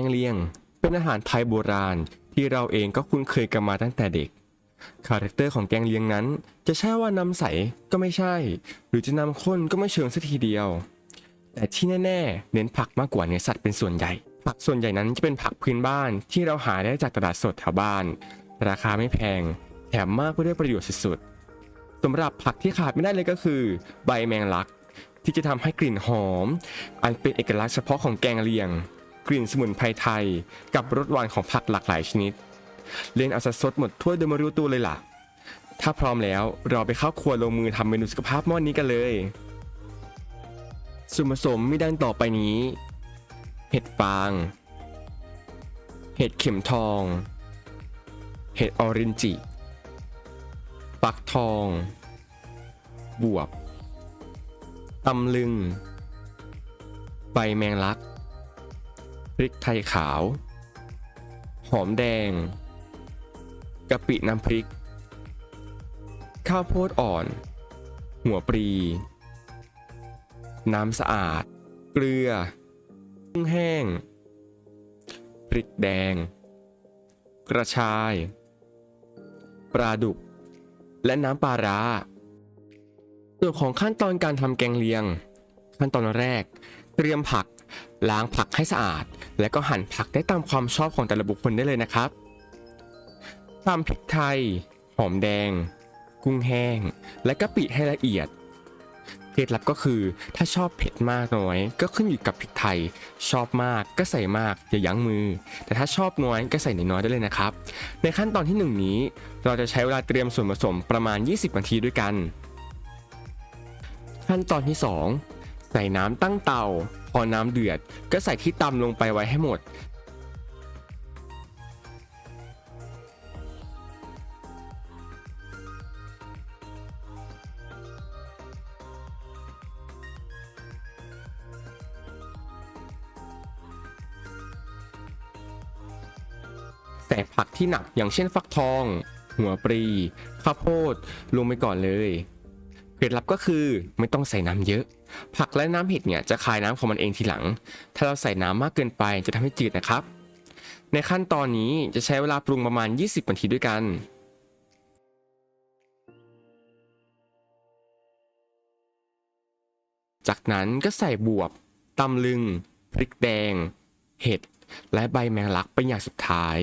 งเลียง เป็นอาหารไทยโบราณที่เราเองก็คุ้นเคยกันมาตั้งแต่เด็ก คาแรคเตอร์ของแกงเลียงนั้น จะใช่ว่านำใสก็ไม่ใช่ หรือจะนำข้นก็ไม่เชิงสักทีเดียว แต่ที่แน่ๆ เน้นผักมากกว่าเนื้อสัตว์เป็นส่วนใหญ่ ผักส่วนใหญ่นั้นจะเป็นผักพื้นบ้านที่เราหาได้จากตลาดสดแถวบ้าน ราคาไม่แพง แถมมากไปด้วยประโยชน์สุดๆสำหรับผักที่ขาดไม่ได้เลยก็คือ ใบแมงลักที่จะทำให้กลิ่นหอม อันเป็นเอกลักษณ์เฉพาะของแกงเลียง กลิ่นสมุนไพรไทย กับรสหวานของผักหลากหลายชนิด เล่นเอาซะสดหมดถ้วยโดยไม่รู้ตัวเลยล่ะ ถ้าพร้อมแล้วเราไปเข้าครัวลงมือทำเมนูสุขภาพหม้อนนี้กันเลย ส่วนผสมมีดังต่อไปนี้ เห็ดฟาง เห็ดเข็มทอง เห็ดออรินจิฟักทอง บวบตำลึง ใบแมงลัก พริกไทยขาว หอมแดงกะปิน้ำพริก ข้าวโพดอ่อน หัวปรี น้ำสะอาด เกลือกุ้งแห้ง พริกแดง กระชาย ปลาดุก และน้ำปลาร้าส่วนของขั้นตอนการทำแกงเลียง ขั้นตอนแรก เตรียมผัก ล้างผักให้สะอาด และก็หั่นผักได้ตามความชอบของแต่ละบุคคลได้เลยนะครับตามพริกไทย หอมแดง กุ้งแห้ง และกะปิให้ละเอียดเคล็ดลับก็คือถ้าชอบเผ็ดมากน้อย ก็ขึ้นอยู่กับพริกไทย ชอบมากก็ใส่มากอย่ายั้งมือ แต่ถ้าชอบน้อยก็ใส่น้อยได้เลยนะครับ ในขั้นตอนที่หนึ่งนี้ เราจะใช้เวลาเตรียมส่วนผสมประมาณ 20 นาทีด้วยกัน ขั้นตอนที่ 2 ใส่น้ำตั้งเตา พอน้ำเดือด ก็ใส่ที่ตำลงไปไว้ให้หมด ใส่ผักที่หนักอย่างเช่นฟักทอง หัวปรี ข้าวโพดลงไปก่อนเลย ล็ดลับก็คือไม่ต้องใส่น้ำเยอะ ผักและน้ำเห็ดเนี่ยจะคายน้ำของมันเองทีหลัง ถ้าเราใส่น้ำมากเกินไปจะทำให้จืดนะครับ ในขั้นตอนนี้จะใช้เวลาปรุงประมาณ 20นาทีด้วยกันจากนั้นก็ใส่บวบตำลึง พริกแดง เห็ด และใบแมงลักเป็นอย่างสุดท้าย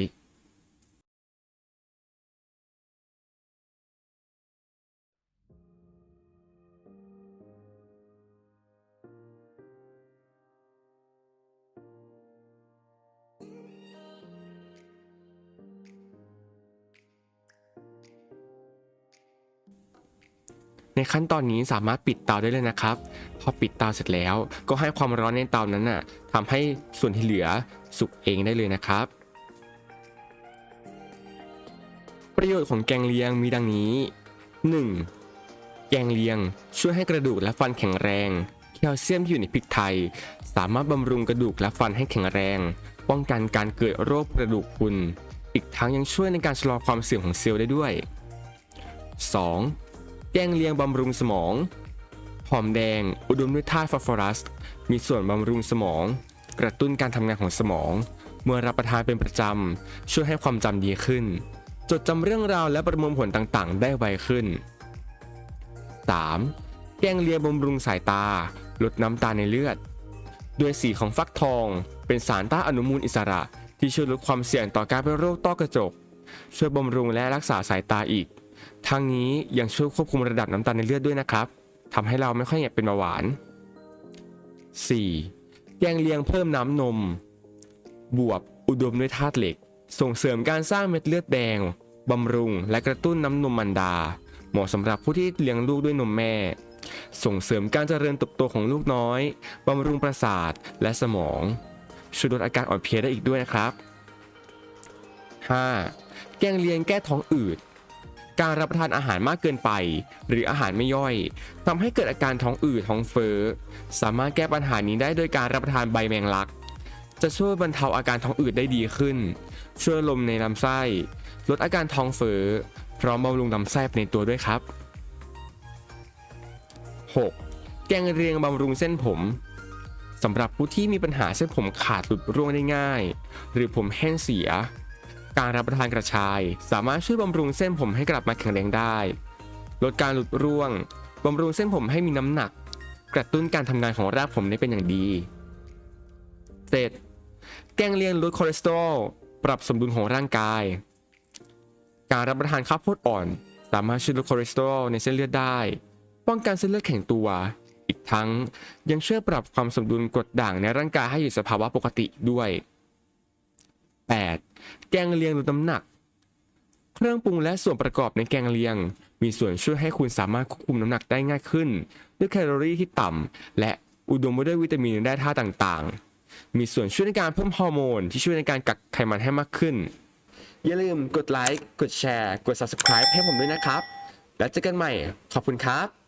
ในขั้นตอนนี้สามารถปิดเตาได้เลยนะครับ พอปิดเตาเสร็จแล้ว ก็ให้ความร้อนในเตานั้นน่ะทำให้ส่วนที่เหลือสุกเองได้เลยนะครับ ประโยชน์ของแกงเลียงมีดังนี้ 1. แกงเลียงช่วยให้กระดูกและฟันแข็งแรงแคลเซียมที่อยู่ในพริกไทย สามารถบำรุงกระดูกและฟันให้แข็งแรง ป้องกันการเกิดโรคกระดูกพรุนอีกทั้งยังช่วยในการชะลอความเสื่อมของเซลล์ได้ด้วย 2. แกงเลียงบำรุงสมอง หอมแดง อุดมด้วยธาตุฟอสฟอรัส มีส่วนบำรุงสมอง กระตุ้นการทำงานของสมอง เมื่อรับประทานเป็นประจำ ช่วยให้ความจำดีขึ้น จดจำเรื่องราวและประมวลผลต่างๆ ได้ไวขึ้น 3. แกงเลียงบำรุงสายตา ลดน้ำตาในเลือด ด้วยสีของฟักทอง เป็นสารต้านอนุมูลอิสระ ที่ช่วยลดความเสี่ยงต่อการเป็นโรคต้อกระจก ช่วยบำรุงและรักษาสายตาอีก ทั้งนี้ยังช่วยควบคุมระดับน้ำตาลในเลือดด้วยนะครับทำให้เราไม่ค่อยอยากเป็นเบาหวาน 4. แกงเลียงเพิ่มน้ำนม บวบอุดมด้วยธาตุเหล็ก ส่งเสริมการสร้างเม็ดเลือดแดงบำรุง และกระตุ้นน้ำนมมันดา เหมาะสำหรับผู้ที่เลี้ยงลูกด้วยนมแม่ ส่งเสริมการเจริญเติบโตของลูกน้อยบำรุงประสาทและสมองช่วยลดอาการอ่อนเพลียได้อีกด้วยนะครับ 5. แกงเลียงแก้ท้องอืด การรับประทานอาหารมากเกินไป หรืออาหารไม่ย่อยทำให้เกิดอาการท้องอืดท้องเฟ้อสามารถแก้ปัญหานี้ได้โดยการรับประทานใบแมงลัก จะช่วยบรรเทาอาการท้องอืดได้ดีขึ้น ช่วยลมในลำไส้ ลดอาการท้องเฟ้อพร้อมบำรุงลำไส้ในตัวด้วยครับ 6. แกงเรียงบำรุงเส้นผมสำหรับผู้ที่มีปัญหาเส้นผมขาดหลุดร่วงได้ง่าย หรือผมแห้งเสีย การรับประทานกระชาย สามารถช่วยบำรุงเส้นผมให้กลับมาแข็งแรงได้ ลดการหลุดร่วงบำรุงเส้นผมให้มีน้ำหนัก กระตุ้นการทำงานของรากผมได้เป็นอย่างดีเศษแกงเลียงลดคอเลสเตอรอลปรับสมดุลของร่างกาย การรับประทานข้าวโพดอ่อน สามารถช่วยลดคอเลสเตอรอลในเส้นเลือดได้ ป้องกันเส้นเลือดแข็งตัว อีกทั้งยังช่วยปรับความสมดุลกรดด่างในร่างกายให้อยู่สภาวะปกติด้วย 8. แกงเลียงลดน้ำหนัก เครื่องปรุงและส่วนประกอบในแกงเลียง มีส่วนช่วยให้คุณสามารถควบคุมน้ำหนักได้ง่ายขึ้น ด้วยแคลอรี่ที่ต่ำและอุดมไปด้วยวิตามินและธาตุต่างๆ มีส่วนช่วยในการเพิ่มฮอร์โมน ที่ช่วยในการกักไขมันให้มากขึ้น อย่าลืมกดไลค์กดแชร์ กด subscribe ให้ผมด้วยนะครับ แล้วเจอกันใหม่ ขอบคุณครับ